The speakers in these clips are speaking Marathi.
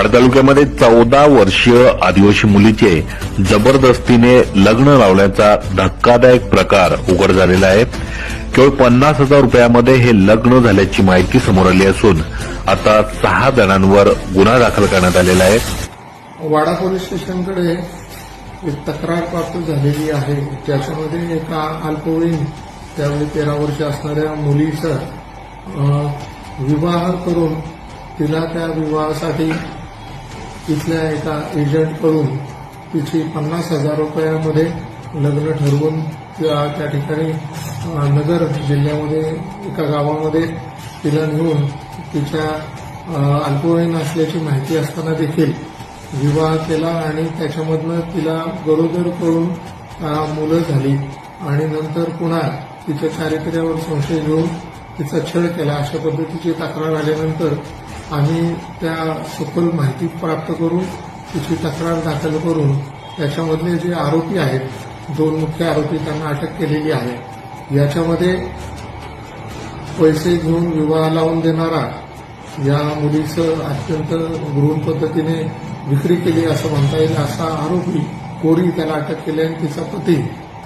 वाड तालुक्यामध्ये चौदा वर्षीय आदिवासी मुलीचे जबरदस्तीने लग्न लावण्याचा धक्कादायक प्रकार उघड झालेला आहे. केवळ पन्नास हजार रुपयामध्ये हे लग्न झाल्याची माहिती समोर आली असून आता सहा जणांवर गुन्हा दाखल करण्यात आलेला आहे. वाडा पोलीस स्टेशनकडे एक तक्रार प्राप्त झालेली आहे. त्याच्यामध्ये एका अल्पवयीन त्यावेळी तेरा वर्ष असणाऱ्या मुलीचा विवाह करून तिला त्या विवाहासाठी तिथल्या एका एजंटकडून तिची पन्नास हजार रुपयामध्ये लग्न ठरवून त्या त्या ठिकाणी नगर जिल्ह्यामध्ये एका गावामध्ये तिला नेऊन तिच्या अल्पवयीन असल्याची माहिती असताना देखील विवाह केला आणि त्याच्यामधनं तिला गरोदर करून मुलं झाली आणि नंतर पुन्हा तिच्या चारित्र्यावर संशय घेऊन तिचा छळ केला. अशा पद्धतीची तक्रार आल्यानंतर आम्ही त्या सखोल माहिती प्राप्त करून तिची तक्रार दाखल करून त्याच्यामधले जे आरोपी आहेत दोन मुख्य आरोपी त्यांना अटक केलेली आहे. याच्यामध्ये पैसे घेऊन विवाह लावून देणारा या मुलीचं अत्यंत गृह पद्धतीने विक्री केली असं म्हणता येईल असा आरोपी कोरी त्याला अटक केली आणि तिचा पती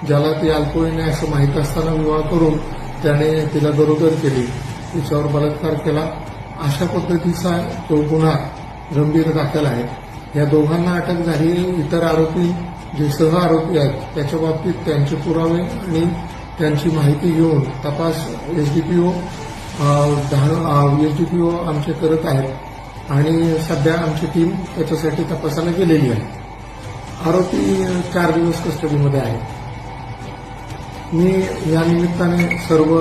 ज्याला ती अल्पवयीन आहे असं माहीत असताना विवाह करून त्याने तिला गरोदर केली. तिच्यावर बलात्कार केला. अशा पद्धतीचा तो गुन्हा गंभीर दाखल आहे. या दोघांना अटक झाली. इतर आरोपी जे सह आरोपी आहेत त्याच्या बाबतीत त्यांचे पुरावे आणि त्यांची माहिती घेऊन तपास एसडीपीओ एसडीपीओ आमचे करत आहेत. आणि सध्या आमची टीम त्याच्यासाठी तपासाला गेलेली आहे. आरोपी चार दिवस कस्टडीमध्ये आहे. मी या निमित्ताने सर्व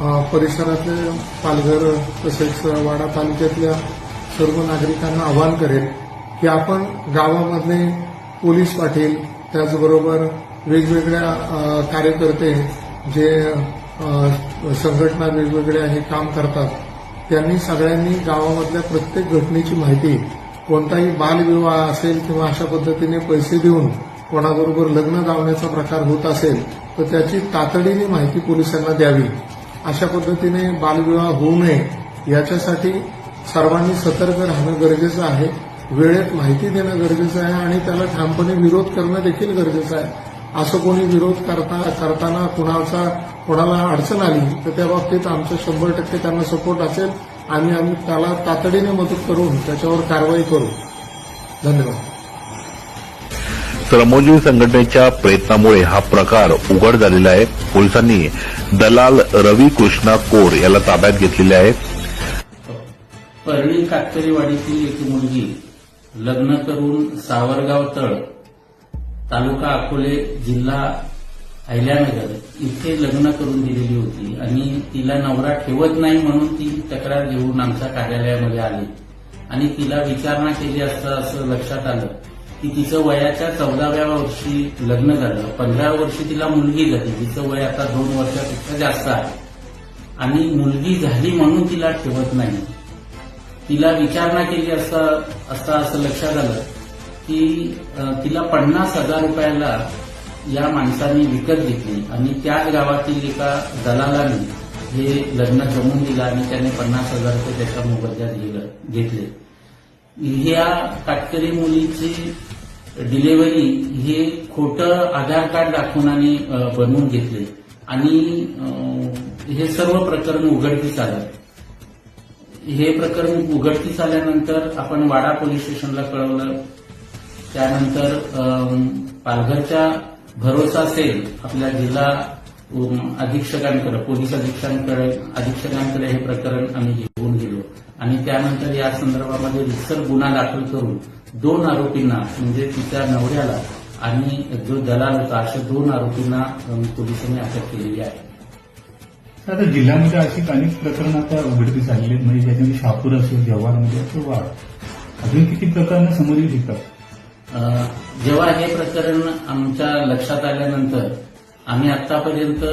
परिसरातले पालघर तसेच वाडा तालुक्यातल्या सर्व नागरिकांना आवाहन करेल की आपण गावामधले पोलीस पाटील त्याचबरोबर वेगवेगळ्या कार्यकर्ते जे संघटना वेगवेगळ्या हे काम करतात त्यांनी सगळ्यांनी गावामधल्या प्रत्येक घटनेची माहिती कोणताही बालविवाह असेल किंवा अशा पद्धतीने पैसे देऊन कोणाबरोबर लग्न लावण्याचा प्रकार होत असेल तर त्याची तातडीने माहिती पोलिसांना द्यावी. अशा पद्धतीने बालविवाह होऊ नये याच्यासाठी सर्वांनी सतर्क राहणं गरजेचं आहे. वेळेत माहिती देणं गरजेचं आहे आणि त्याला ठामपणे विरोध करणं देखील गरजेचं आहे. असं कोणी विरोध करता करताना कुणाचा कोणाला अडचण आली तर त्या बाबतीत आमचं शंभर टक्के त्यांना सपोर्ट असेल. आणि आम्ही त्याला तातडीने मदत करून त्याच्यावर कारवाई करू. धन्यवाद. श्रमोजीवी संघटनेच्या प्रयत्नामुळे हा प्रकार उघड झालेला आहे. पोलिसांनी दलाल रवी कृष्णा कोर याला ताब्यात घेतलेले आहे परळी कातकरीवाडीतील एक मुलगी लग्न करून सावरगाव तळ तालुका अकोले जिल्हा अहिल्यानगर इथे लग्न करून दिलेली होती आणि तिला नवरा ठेवत नाही म्हणून ती तक्रार घेऊन आमच्या कार्यालयामध्ये आली. आणि तिला विचारणा केली असता असं लक्षात आलं. की तिचं वयाच्या चौदाव्या वर्षी लग्न झालं. पंधराव्या वर्षी तिला मुलगी झाली. तिचं वय आता दोन वर्षापेक्षा जास्त आहे. आणि मुलगी झाली म्हणून तिला ठेवत नाही. तिला विचारणा केली असता असता असं लक्षात आलं की तिला पन्नास हजार रुपयाला या माणसाने विकत घेतली. आणि त्याच गावातील एका दलालाने हे लग्न जमून दिलं आणि त्याने पन्नास हजार रुपये त्याच्या मोबदल्यात घेतले. ह्या काटकरी मुलीची डिलेवरी हे खोटं आधार कार्ड दाखवून आणि बनवून घेतले. आणि हे सर्व प्रकरण उघडकीस आलं. हे प्रकरण उघडकीस आल्यानंतर आपण वाडा पोलीस स्टेशनला कळवलं. त्यानंतर पालघरच्या भरोसा सेल आपल्या जिल्हा अधीक्षकांकडे पोलीस अधीक्षकांकडे अधीक्षकांकडे हे प्रकरण आम्ही घेऊन घेतलं आणि त्यानंतर या संदर्भामध्ये रिसर गुन्हा दाखल करून दोन आरोपींना म्हणजे तिच्या नवऱ्याला आणि जो दलाल होता अशा दोन आरोपींना पोलिसांनी अटक केलेली आहे. आता जिल्ह्यामध्ये अशी अनेक प्रकरणं आता उघडकीस आलेली आहेत. म्हणजे त्याच्यामध्ये शहापूर असेल जव्हारमध्ये असेल वाढ. अजून किती प्रकरणं समोर येऊ शकतात जेव्हा हे प्रकरण आमच्या लक्षात आल्यानंतर आम्ही आतापर्यंत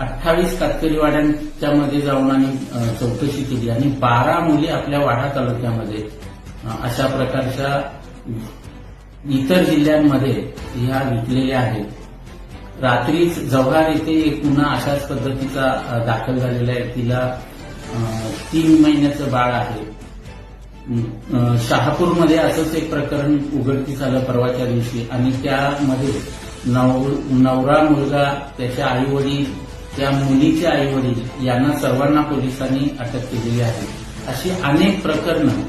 अठ्ठावीस कातकरीवाड्यांच्या मध्ये जाऊन आणि चौकशी केली आणि बारा मुली आपल्या वाडा तालुक्यामध्ये अशा प्रकारच्या इतर जिल्ह्यांमध्ये ह्या विकलेल्या आहेत. रात्रीच जव्हार येथे एक पुन्हा अशाच पद्धतीचा दाखल झालेला आहे. तिला तीन महिन्याचं बाळ आहे. शहापूरमध्ये असंच एक प्रकरण उघडकीस आलं परवाच्या दिवशी. आणि त्यामध्ये नवरा मुलगा त्याच्या आई वडील त्या मुलीचे आई वडील यांना सर्वांना पोलिसांनी अटक केलेली आहे अशी अनेक प्रकरणं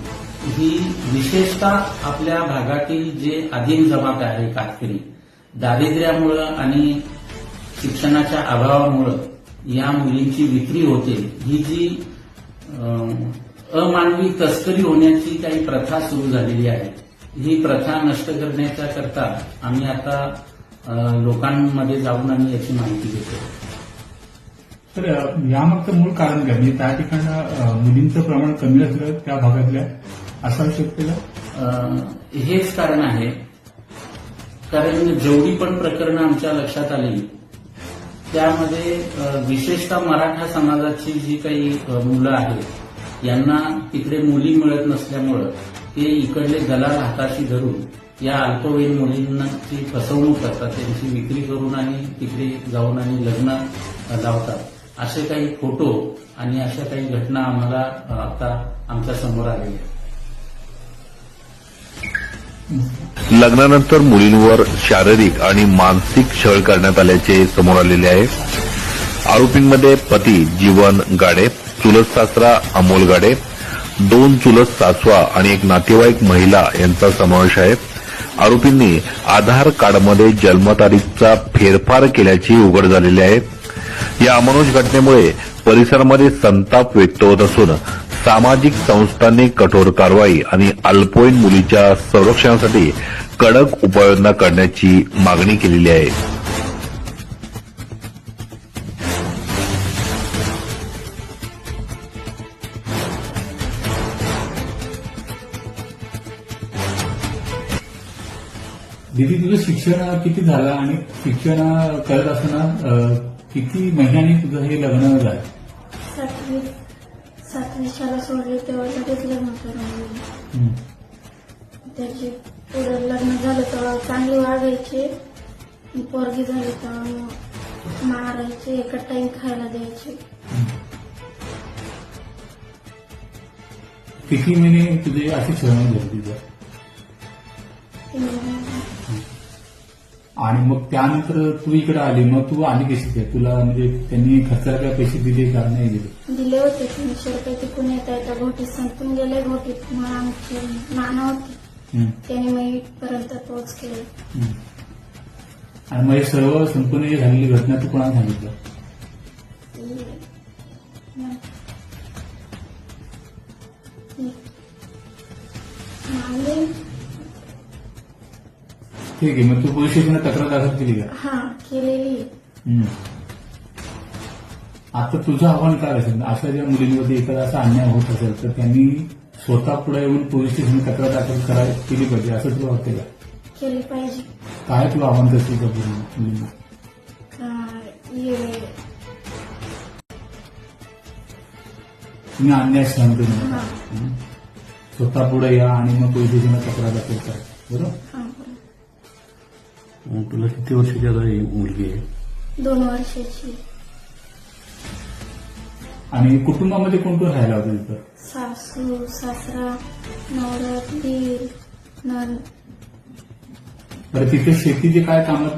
ही विशेषतः आपल्या भागातील जे आदिम जमात आहे कातकरी दारिद्र्यामुळं आणि शिक्षणाच्या अभावामुळं या मुलींची विक्री होते ही जी अमानवी तस्करी होण्याची काही प्रथा सुरू झालेली आहे ही प्रथा नष्ट करण्याच्या करता आम्ही आता लोकांमध्ये जाऊन आम्ही याची माहिती घेतो. तर यामागचं मूळ कारण काय? म्हणजे त्या ठिकाणी मुलींचं प्रमाण कमी असलं त्या भागातल्या असावू शक्यता हेच कारण आहे. कारण जेवढी पण प्रकरणं आमच्या लक्षात आली त्यामध्ये विशेषतः मराठा समाजाची जी काही मुलं आहेत यांना तिकडे मुली मिळत नसल्यामुळं ते इकडले दलाल हाताशी धरून या अल्पवयीन मुलींची फसवणूक करतात त्यांची विक्री करून आणि तिकडे जाऊन आणि लग्न लावतात. असे काही फोटो आणि अशा काही घटना आम्हाला आता आमच्यासमोर आलेल्या आहेत. लग्नानंतर मुलींवर शारीरिक आणि मानसिक छळ करण्यात आल्याचे समोर आलेले आहे. आरोपींमध्ये पती जीवन गाडे चुलत सासरा अमोल गाडे दोन चुलत सासवा आणि एक नातेवाईक महिला यांचा समावेश आहे. आरोपींनी आधार कार्डमध्ये जन्मतारीखचा फेरफार केल्याची उघड झालेली आहे. या अमानुष घटनेमुळे परिसरामध्ये संताप व्यक्त होत असून सामाजिक संस्थांनी कठोर कारवाई आणि अल्पवयीन मुलीच्या संरक्षणासाठी कडक उपाययोजना करण्याची मागणी केलेली आहे. दिदी तुझं शिक्षण किती झालं आणि शिक्षण करत असताना किती महिन्यांनी तुझं हे लग्न झालं सातवी सातवी शाळा सोडली तेव्हा लगेच लग्न करून. हं. त्याची पुढे लग्न झालं तेव्हा चांगली वागायची पोरगी झाली तेव्हा मारायचे एका टाइम खायला द्यायचे किती महिने तुझे असे छळण झाले महिने. आणि मग त्यानंतर तू इकडे आली मग तू आली कशी काय तुला म्हणजे त्यांनी खर्चाला काय पैसे दिले का? नाही दिले. दिले होते तीनशे रुपये तिकून येता येता घोटीत संपून गेले. घोटीत मग आमचे नाना होते. हं. त्याने मग इथपर्यंत पोच केले. हं. आणि मग हे सर्व संपूर्ण जे झालेली घटना तू कोणाला सांगितलं? ठीक आहे मग तू पोलीस स्टेशनला तक्रार दाखल केली का? हा केलेली हं. आता तुझं आव्हान काय असेल? अशा ज्या मुलींमध्ये एखादा असा अन्याय होत असेल तर त्यांनी स्वतः पुढे येऊन पोलीस स्टेशन तक्रार दाखल करायला केली पाहिजे असं तुला वाटते का? केली पाहिजे. काय तुला आव्हान करशील त्या मुलींना? का ये तुम्ही अन्याय सहन करू नका. हा? स्वतः पुढे या आणि मग पोलीस स्टेशनला तक्रार दाखल करा. बरोबर? हा बरं. मग तुला किती वर्षाची आता ही मुलगी आहे? दोन वर्षाची. आणि कुटुंबामध्ये कोण कोण राहायला होतं तिथं सासू सासरा नवरा दीर नण बरं तिथे शेतीचे काय कामं